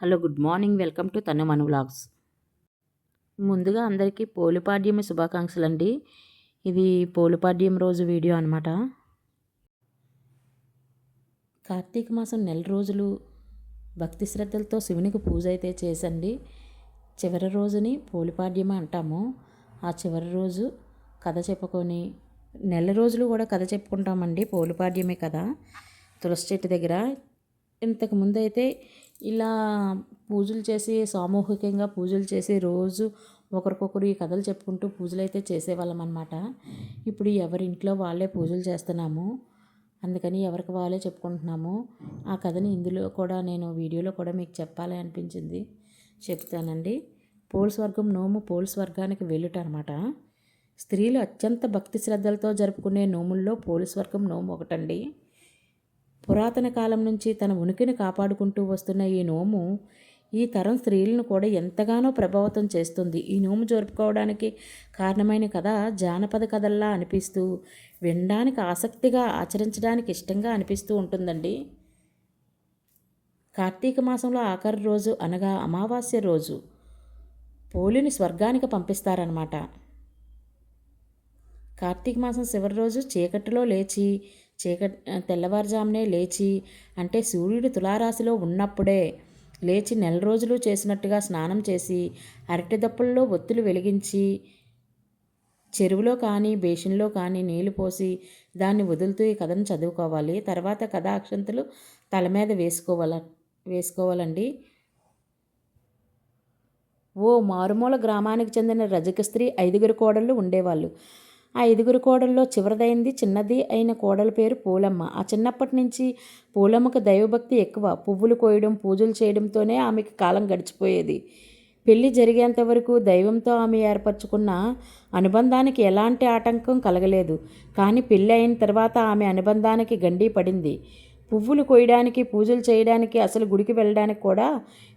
Hello good morning. Welcome to తను మన vlogs. ముందుగా అందరికీ పోలిపాడ్యమి శుభాకాంక్షలు అండి ఇది పోలిపాడ్యం రోజు వీడియో అనమాట కార్తీక మాసం నెల రోజులు భక్తి శ్రద్ధలతో శివునికి పూజ అయితే చేసండి. చివరి రోజుని పోలిపాడ్యమ అంటాము. ఆ చివరి రోజు కథ చెప్పుకొని నెల రోజులు కూడా కథ చెప్పుకుంటామండి పోలిపాడ్యమే కదా. తులసి చెట్టు దగ్గర ఇంతకు ముందు అయితే ఇలా పూజలు చేసి సామూహికంగా పూజలు చేసి రోజు ఒకరికొకరు ఈ కథలు చెప్పుకుంటూ పూజలు అయితే చేసేవాళ్ళం అనమాట ఇప్పుడు ఎవరింట్లో వాళ్ళే పూజలు చేస్తున్నాము అందుకని ఎవరికి వాళ్ళే చెప్పుకుంటున్నాము. ఆ కథని ఇందులో కూడా నేను వీడియోలో కూడా మీకు చెప్పాలి అనిపించింది. చెప్తానండి. పోల్ వర్గం నోము పోల్ వర్గానికి వెళ్ళుట అనమాట స్త్రీలు అత్యంత భక్తి శ్రద్ధలతో జరుపుకునే నోముల్లో పోలీస్ వర్గం నోము ఒకటండి. పురాతన కాలం నుంచి తన ఉనికిని కాపాడుకుంటూ వస్తున్న ఈ నోము ఈ తరం స్త్రీలను కూడా ఎంతగానో ప్రభావితం చేస్తుంది. ఈ నోము జరుపుకోవడానికి కారణమైన కథ జానపద కథల్లా అనిపిస్తూ వినడానికి ఆసక్తిగా ఆచరించడానికి ఇష్టంగా అనిపిస్తూ ఉంటుందండి. కార్తీక మాసంలో ఆఖరి రోజు అనగా అమావాస్య రోజు. పోలిని స్వర్గానికి పంపిస్తారనమాట కార్తీక మాసం చివరి రోజు చీకటిలో లేచి చీకటి తెల్లవారుజామునే లేచి అంటే సూర్యుడు తులారాశిలో ఉన్నప్పుడే లేచి నెల రోజులు చేసినట్టుగా స్నానం చేసి అరటి దప్పుల్లో ఒత్తులు వెలిగించి చెరువులో కానీ బేషన్లో కానీ నీళ్ళు పోసి దాన్ని వదులుతూ ఈ కథను చదువుకోవాలి. తర్వాత కథ అక్షంతలు తల మీద వేసుకోవాల వేసుకోవాలండి. ఓ మారుమూల గ్రామానికి చెందిన రజక స్త్రీ ఐదుగురు కోడళ్ళు ఉండేవాళ్ళు. ఆ ఐదుగురు కోడల్లో చివరిదైంది చిన్నది అయిన కోడల పేరు పూలమ్మ. ఆ చిన్నప్పటి నుంచి పూలమ్మకు దైవభక్తి ఎక్కువ. పువ్వులు కోయడం పూజలు చేయడంతోనే ఆమెకి కాలం గడిచిపోయేది. పెళ్ళి జరిగేంత వరకు దైవంతో ఆమె ఏర్పరచుకున్న అనుబంధానికి ఎలాంటి ఆటంకం కలగలేదు. కానీ పెళ్ళి అయిన తర్వాత ఆమె అనుబంధానికి గండి పడింది. పువ్వులు కోయడానికి పూజలు చేయడానికి అసలు గుడికి వెళ్ళడానికి కూడా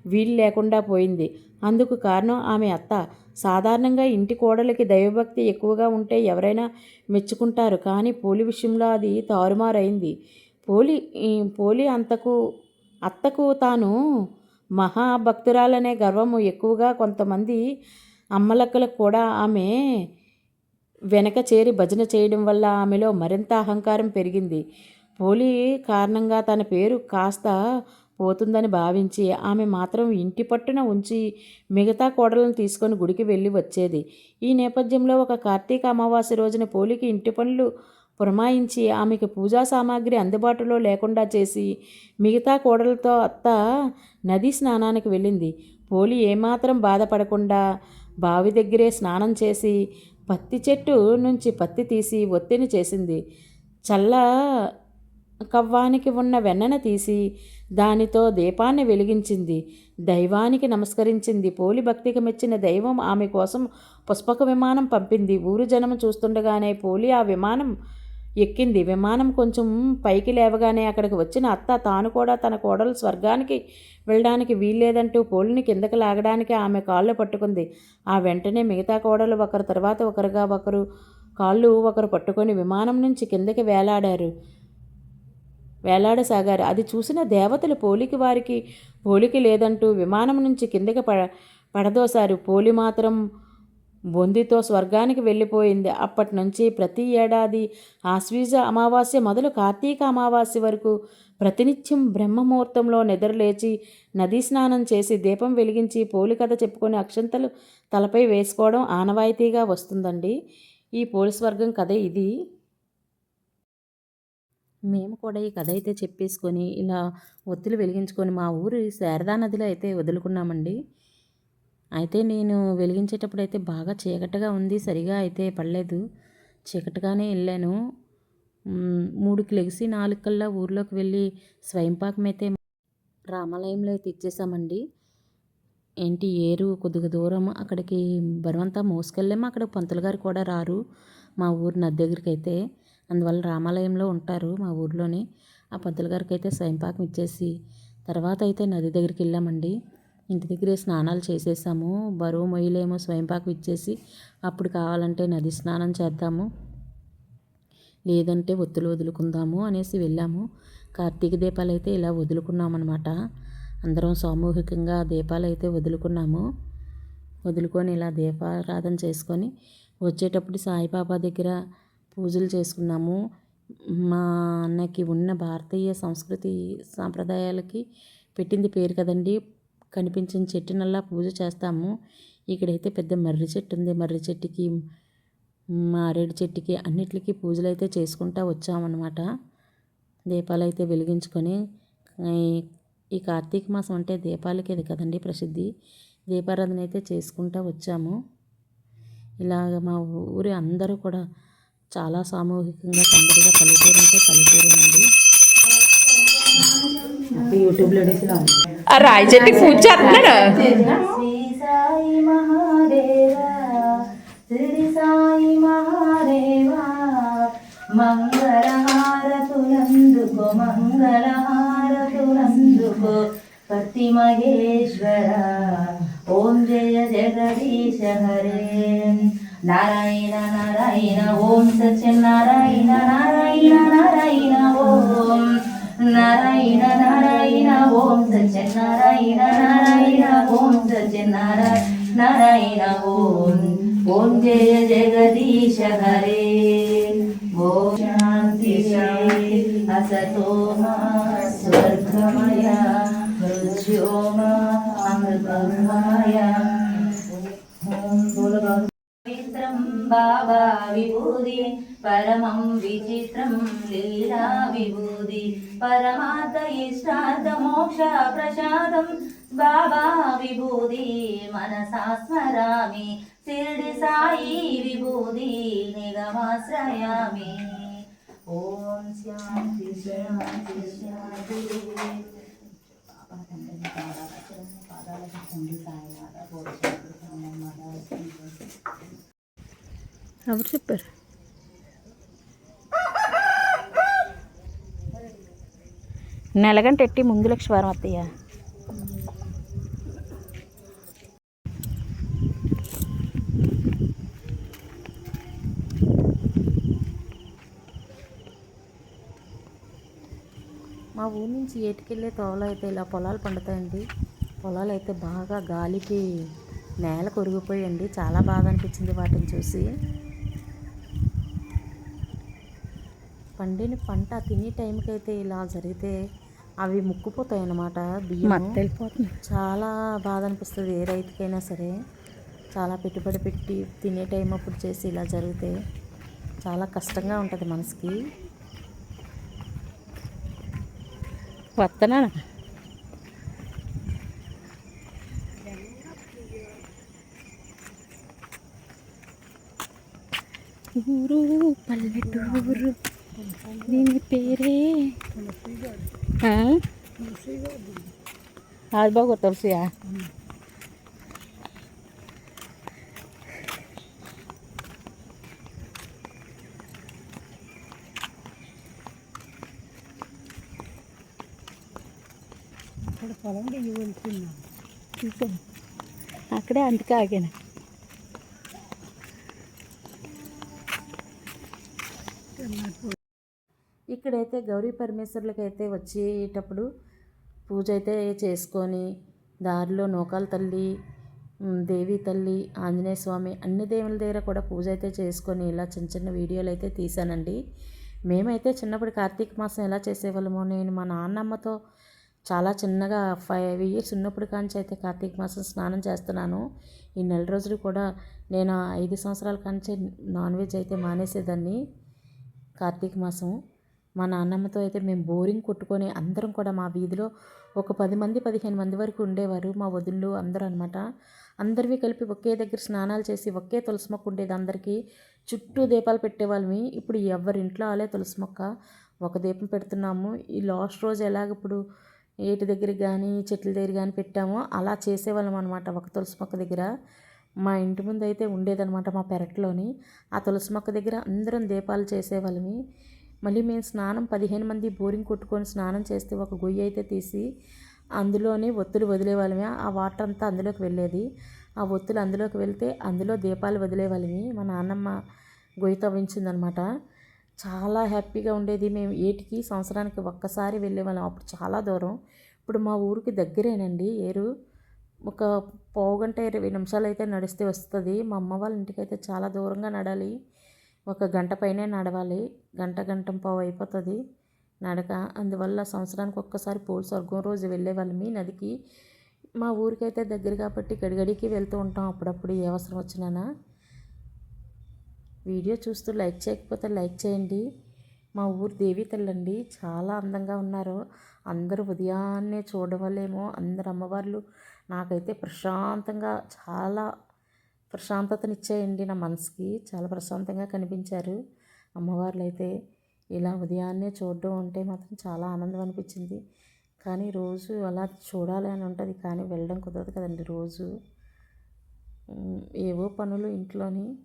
వీలు లేకుండా పోయింది. అందుకు కారణం ఆమె అత్త. సాధారణంగా ఇంటి కోడలికి దైవభక్తి ఎక్కువగా ఉంటే ఎవరైనా మెచ్చుకుంటారు కానీ పోలి విషయంలో అది తారుమారైంది. పోలి పోలి అంతకు అత్తకు తాను మహాభక్తురాలనే గర్వము ఎక్కువగా కొంతమంది అమ్మలక్కలకు కూడా ఆమె వెనక చేరి భజన చేయడం వల్ల ఆమెలో మరింత అహంకారం పెరిగింది. పోలి కారణంగా తన పేరు కాస్త పోతుందని భావించి ఆమె మాత్రం ఇంటి పట్టున ఉంచి మిగతా కోడలను తీసుకొని గుడికి వెళ్ళి వచ్చేది. ఈ నేపథ్యంలో ఒక కార్తీక అమావాస్య రోజున పోలికి ఇంటి పనులు పురమాయించి ఆమెకు పూజా సామాగ్రి అందుబాటులో లేకుండా చేసి మిగతా కోడలతో అత్త నదీ స్నానానికి వెళ్ళింది. పోలి ఏమాత్రం బాధపడకుండా బావి దగ్గరే స్నానం చేసి పత్తి చెట్టు నుంచి పత్తి తీసి ఒత్తిని చేసింది. చల్ల కవ్వానికి ఉన్న వెన్నను తీసి దానితో దీపాన్ని వెలిగించింది. దైవానికి నమస్కరించింది. పోలి భక్తికి మెచ్చిన దైవం ఆమె కోసం పుష్పక విమానం పంపింది. ఊరు జనం చూస్తుండగానే పోలి ఆ విమానం ఎక్కింది. విమానం కొంచెం పైకి లేవగానే అక్కడికి వచ్చిన అత్త తాను కూడా తన కోడలు స్వర్గానికి వెళ్ళడానికి వీల్లేదంటూ పోలిని కిందకి లాగడానికి ఆమె కాళ్ళు పట్టుకుంది. ఆ వెంటనే మిగతా కోడలు ఒకరి తర్వాత ఒకరుగా ఒకరు కాళ్ళు ఒకరు పట్టుకొని విమానం నుంచి కిందకి వేలాడారు. వేలాడసాగారు. అది చూసిన దేవతలు పోలికి వారికి పోలికి లేదంటూ విమానం నుంచి కిందకి పడ పడదోశారు. పోలి మాత్రం బొందితో స్వర్గానికి వెళ్ళిపోయింది. అప్పటి నుంచి ప్రతి ఏడాది ఆశ్వీజ అమావాస్య మొదలు కార్తీక అమావాస్య వరకు ప్రతినిత్యం బ్రహ్మముహూర్తంలో నిద్రలేచి నదీ స్నానం చేసి దీపం వెలిగించి పోలి కథ చెప్పుకొని అక్షంతలు తలపై వేసుకోవడం ఆనవాయితీగా వస్తుందండి. ఈ పోలీస్ వర్గం కథ ఇది. మేము కూడా ఈ కథ అయితే చెప్పేసుకొని ఇలా ఒత్తులు వెలిగించుకొని మా ఊరు శారదా నదిలో అయితే వదులుకున్నామండి. అయితే నేను వెలిగించేటప్పుడు అయితే బాగా చీకటిగా ఉంది సరిగా అయితే పడలేదు. చీకటిగానే వెళ్ళాను. మూడుకి లెగిసి నాలుగు కల్లా ఊర్లోకి వెళ్ళి స్వయంపాకం అయితే రామాలయంలో అయితే ఇచ్చేసామండి. ఏంటి ఏరు కొద్దిగా దూరం అక్కడికి బరువంతా మోసుకెళ్ళాము అక్కడ పంతులు గారు కూడా రారు మా ఊరు నది దగ్గరికి అయితే అందువల్ల రామాలయంలో ఉంటారు మా ఊర్లోనే. ఆ పద్దుల గారికి అయితే స్వయంపాకం ఇచ్చేసి తర్వాత అయితే నది దగ్గరికి వెళ్ళామండి. ఇంటి దగ్గరే స్నానాలు చేసేసాము. బరువు మొయ్యలేమో స్వయంపాకం ఇచ్చేసి అప్పుడు కావాలంటే నది స్నానం చేద్దాము లేదంటే ఒత్తులు వదులుకుందాము అనేసి వెళ్ళాము. కార్తీక దీపాలు అయితే ఇలా వదులుకున్నామన్నమాట. అందరం సామూహికంగా దీపాలు అయితే వదులుకున్నాము. వదులుకొని ఇలా దీపారాధన చేసుకొని వచ్చేటప్పుడు సాయిబాబా దగ్గర పూజలు చేసుకున్నాము. మా అన్నకి ఉన్న భారతీయ సంస్కృతి సాంప్రదాయాలకి పెట్టింది పేరు కదండి. కనిపించిన చెట్టునల్లా పూజ చేస్తాము. ఇక్కడైతే పెద్ద మర్రి చెట్టు ఉంది. మర్రి చెట్టుకి మారేడు చెట్టుకి అన్నిటికీ పూజలు అయితే చేసుకుంటా వచ్చామన్నమాట. దీపాలు అయితే వెలిగించుకొని ఈ- కార్తీక మాసం అంటే దీపాలకి అది కదండి ప్రసిద్ధి. దీపారాధన అయితే చేసుకుంటా వచ్చాము. ఇలాగ మా ఊరి అందరూ కూడా చాలా సామూహికంగా సందడిగా పల్లెటూరు అంటే పల్లెటూరేనండి యూట్యూబ్లో రాయి చెట్టుకి పూజ చేస్తున్నాడు మంగళహారతులందుకో మంగళహారతులందుకో పతి మహేశ్వర ఓం జయ జగదీశ హరే. నారాయణ నారాయణ ఓం సత్యనారాయణ నారాయణ నారాయణ ఓం. నారాయణ నారాయణ ఓం సత్యనారాయణ నారాయణ ఓం సత్యనారాయణ నారాయణ ఓం. ఓం జయ జగదీశ హరే. ఓం శాంతి శాంతి అసతో మా స్వర్గమయా బాబా విభూది పరమం విచిత్రం లీలా విభూది పరమార్థ ఇష్టార్థ మోక్ష ప్రసాదం బాబా విభూది మనసా స్మరామి శిర్డి సాయి విభూది నిగమాశ్రయామి ఓం శాంతి శాంతి శాంతి బాబా పాదాల పాదాలకు తండ్రి సాయి మాత పోషకుడు మాత ఎవరు చెప్పారు? నెలగంట ఎట్టి ముందు లక్షవారం అత్తయ్య. మా ఊరి నుంచి ఏటికెళ్ళే తోవలో అయితే ఇలా పొలాలు పండుతాయండి. పొలాలు అయితే బాగా గాలికి నేల కొరిగిపోయండి. చాలా బాగా అనిపించింది వాటిని చూసి. పండిన పంట తినే టైంకి అయితే ఇలా జరిగితే అవి ముక్కుపోతాయి అన్నమాట బియ్యం చాలా బాధ అనిపిస్తుంది ఏ రైతుకైనా సరే. చాలా పెట్టుబడి పెట్టి తినే టైం అప్పుడు చేసి ఇలా జరిగితే చాలా కష్టంగా ఉంటుంది మనసుకి. వస్తానా ఊరు పల్లెటూరు. దీని పేరే ఆ? అది బాగా తులసియా చూసాను అక్కడే అందుకే ఆగాను ఇక్కడైతే గౌరీ పరమేశ్వరులకైతే అయితే వచ్చేటప్పుడు పూజ అయితే చేసుకొని దారిలో నూకాల తల్లి దేవి తల్లి ఆంజనేయ స్వామి అన్ని దేవుల దగ్గర కూడా పూజ అయితే చేసుకొని ఇలా చిన్న చిన్న వీడియోలు అయితే తీశానండి. మేమైతే చిన్నప్పుడు కార్తీక మాసం ఎలా చేసేవాళ్ళమో నేను మా నాన్నమ్మతో చాలా చిన్నగా ఫైవ్ ఇయర్స్ ఉన్నప్పుడు కాంచి అయితే కార్తీక మాసం స్నానం చేస్తున్నాను. ఈ నెల రోజులు కూడా నేను ఐదు సంవత్సరాల కాంచి నాన్ వెజ్ అయితే మానేసేదాన్ని కార్తీక మాసం మా నాన్నమ్మతో అయితే మేము బోరింగ్ కొట్టుకొని అందరం కూడా మా వీధిలో ఒక పది మంది పదిహేను మంది వరకు ఉండేవారు. మా వదిళ్ళు అందరూ అనమాట అందరివి కలిపి ఒకే దగ్గర స్నానాలు చేసి ఒకే తులసి మొక్క ఉండేది అందరికీ. చుట్టూ దీపాలు పెట్టేవాళ్ళమి. ఇప్పుడు ఎవరింట్లో ఆలే తులసి మొక్క? ఒక దీపం పెడుతున్నాము. ఈ లాస్ట్ రోజు ఎలాగ ఇప్పుడు ఏటి దగ్గర కానీ చెట్ల దగ్గర కానీ పెట్టామో అలా చేసేవాళ్ళం అనమాట ఒక తులసి మొక్క దగ్గర. మా ఇంటి ముందు అయితే ఉండేదన్నమాట మా పెరట్లోని. ఆ తులసి మొక్క దగ్గర అందరం దీపాలు చేసేవాళ్ళమి. మళ్ళీ మేము స్నానం పదిహేను మంది బోరింగ్ కొట్టుకొని స్నానం చేస్తే ఒక గొయ్యి అయితే తీసి అందులోనే ఒత్తులు వదిలేవాళ్ళమే. ఆ వాటర్ అంతా అందులోకి వెళ్ళేది. ఆ ఒత్తులు అందులోకి వెళ్తే అందులో దీపాలు వదిలేవాళ్ళమి. మా నాన్నమ్మ గొయ్యి తవ్వించిందనమాట. చాలా హ్యాపీగా ఉండేది. మేము ఏటికి సంవత్సరానికి ఒక్కసారి వెళ్ళేవాళ్ళం. అప్పుడు చాలా దూరం. ఇప్పుడు మా ఊరికి దగ్గరేనండి. ఏరు ఒక పావు గంట ఇరవై నిమిషాలు అయితే నడిస్తే వస్తుంది. మా అమ్మ వాళ్ళ ఇంటికి అయితే చాలా దూరంగా నడాలి. ఒక గంట పైనే నడవాలి. గంట గంట పావు అయిపోతుంది నడక. అందువల్ల సంవత్సరానికి ఒక్కసారి పూల స్వర్గం రోజు వెళ్ళేవాళ్ళమి నదికి మా ఊరికైతే దగ్గర కాబట్టి గడిగడికి వెళ్తూ ఉంటాం అప్పుడప్పుడు ఏ అవసరం వచ్చినానా. వీడియో చూస్తూ లైక్ చేయకపోతే లైక్ చేయండి. మా ఊరు దేవి తల్లండి. చాలా అందంగా ఉన్నారు. అందరూ ఉదయాన్నే చూడడం వల్లేమో అందరు అమ్మవార్లు. నాకైతే ప్రశాంతంగా చాలా ప్రశాంతతనిచ్చాయండి నా మనసుకి. చాలా ప్రశాంతంగా కనిపించారు. అమ్మవార్లు అయితే ఇలా ఉదయాన్నే చూడడం అంటే మాత్రం చాలా ఆనందం అనిపించింది కానీ రోజు అలా చూడాలి అని ఉంటుంది కానీ వెళ్ళడం కుదరదు కదండి రోజు. ఏవో పనులు ఇంట్లోని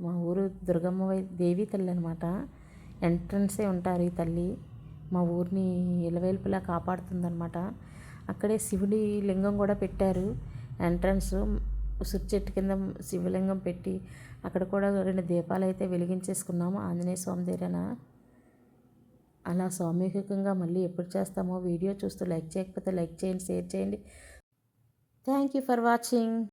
మా ఊరు దుర్గమ్మ దేవి తల్లి అనమాట ఎంట్రన్సే ఉంటారు ఈ తల్లి. మా ఊరిని ఇలవేల్పులా కాపాడుతుందన్నమాట. అక్కడే శివుడి లింగం కూడా పెట్టారు. ఎంట్రన్స్ ఉసిరి చెట్టు కింద శివలింగం పెట్టి అక్కడ కూడా రెండు దీపాలు అయితే వెలిగించేసుకున్నాము. ఆంజనేయ స్వామి దగ్గరన అలా సామూహికంగా మళ్ళీ ఎప్పుడు చేస్తామో వీడియో చూస్తూ లైక్ చేయకపోతే లైక్ చేయండి షేర్ చేయండి. Thank you for watching